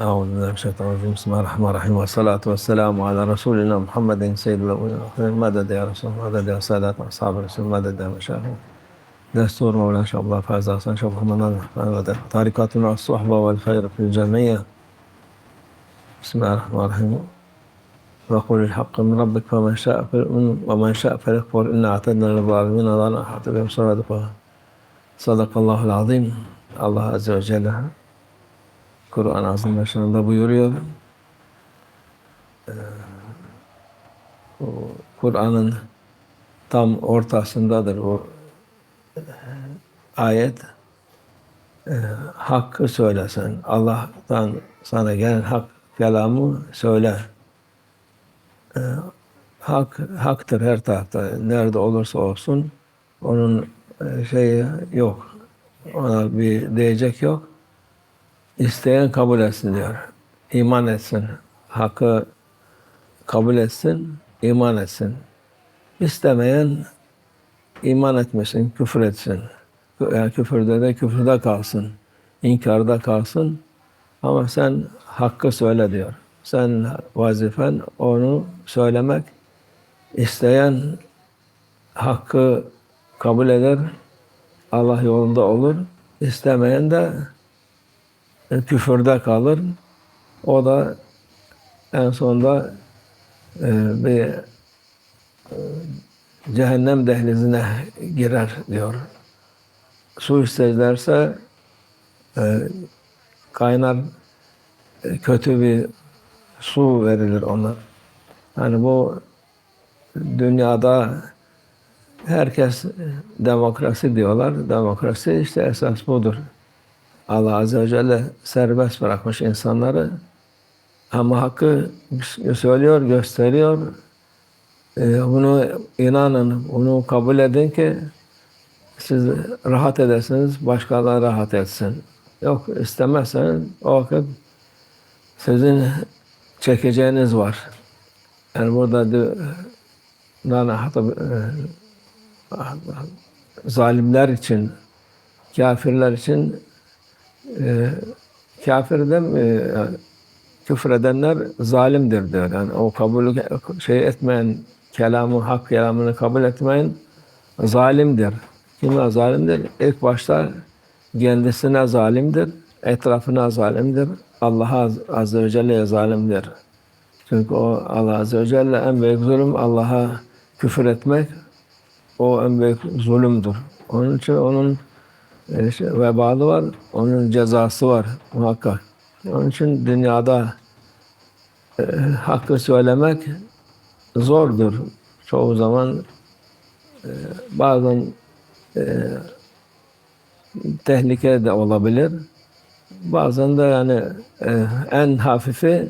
أعوذ بالله من الشيطان الرجيم. بسم الله الرحمن الرحيم. والصلاة والسلام على رسولنا محمد سيد الأولين والآخرين. مدد يا رسول الله مدد يا سادات أصحاب الرسول مدد يا مشايخ دستور مولانا شاء الله فاز حسن شاء الله. مدد طريقتنا الصحبة والخير في الجميع. بسم الله الرحمن الرحيم. وقل الحق من ربك فمن شاء فليؤمن ومن شاء فليكفر. إنا أعتدنا للظالمين نارا أحاط بهم صدق الله العظيم. Azze ve Celle Kur'an Azim başında buyuruyor. Ee, Kur'an'ın tam ortasındadır o e, ayet. Ee, hakkı söylesen, Allah'tan sana gelen hak kelamı söyle. Ee, hak haktır her tarafta. Nerede olursa olsun onun e, şeyi yok. Ona bir diyecek yok. İsteyen kabul etsin diyor. İman etsin. Hakkı kabul etsin, iman etsin. İstemeyen iman etmesin, küfür etsin. Yani küfürde de küfürde kalsın. inkarda kalsın. Ama sen hakkı söyle diyor. Sen vazifen onu söylemek. İsteyen hakkı kabul eder, Allah yolunda olur. İstemeyen de küfürde kalır. O da en sonunda e, bir e, cehennem dehlizine girer diyor. Su istedilerse e, kaynar e, kötü bir su verilir ona. Yani bu dünyada herkes demokrasi diyorlar. Demokrasi işte esas budur. Allah Azze ve Celle serbest bırakmış insanları. Ama hakkı söylüyor, gösteriyor. Ee, bunu inanın, bunu kabul edin ki siz rahat edesiniz, başkaları rahat etsin. Yok istemezseniz o vakit sizin çekeceğiniz var. Yani burada yani hatta e, zalimler için, kafirler için e, kafir de e, küfür edenler zalimdir diyor. Yani o kabul şey etmeyen kelamı, hak kelamını kabul etmeyen zalimdir. Kimler zalimdir? İlk başta kendisine zalimdir, etrafına zalimdir, Allah'a Azze ve Celle'ye zalimdir. Çünkü o Allah Azze ve Celle en büyük zulüm Allah'a küfür etmek o en büyük zulümdür. Onun için onun vebalı var, onun cezası var muhakkak. Onun için dünyada e, hakkı söylemek zordur. Çoğu zaman e, bazen e, tehlike de olabilir. Bazen de yani e, en hafifi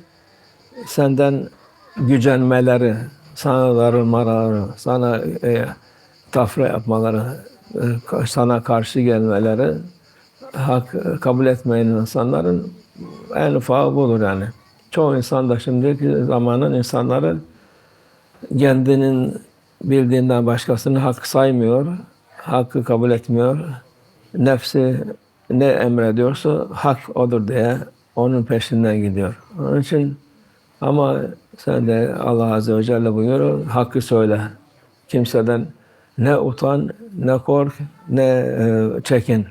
senden gücenmeleri, sana darılmaları, sana e, tafra yapmaları, sana karşı gelmeleri, hak kabul etmeyen insanların en ufağı budur yani. Çoğu insan da şimdiki zamanın insanları kendinin bildiğinden başkasını hak saymıyor, hakkı kabul etmiyor. Nefsi ne emrediyorsa hak odur diye onun peşinden gidiyor. Onun için ama sen de Allah Azze ve Celle buyuruyor, hakkı söyle. Kimseden ne utan, ne kork, ne e, çekin.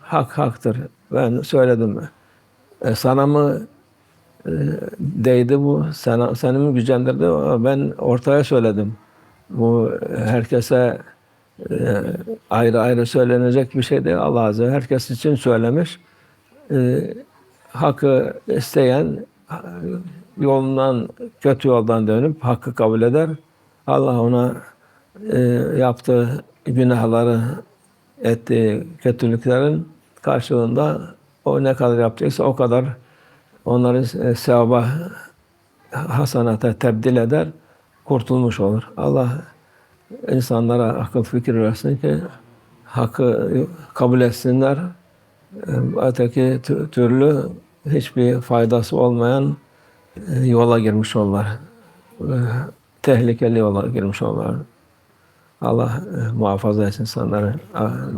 Hak haktır. Ben söyledim. E, sana mı e, değdi bu? Sana, seni mi gücendirdi? Ben ortaya söyledim. Bu herkese ayrı ayrı söylenecek bir şey değil. Allah Azze herkes için söylemiş. Hakkı isteyen yolundan, kötü yoldan dönüp hakkı kabul eder. Allah ona e, yaptığı günahları, ettiği kötülüklerin karşılığında o ne kadar yapacaksa o kadar onları e, sevaba, hasanata tebdil eder, kurtulmuş olur. Allah insanlara akıl fikir versin ki hakkı kabul etsinler. E, öteki türlü hiçbir faydası olmayan e, yola girmiş olurlar. E, tehlikeli yola girmiş olurlar. Allah e, muhafaza etsin insanları. Amin.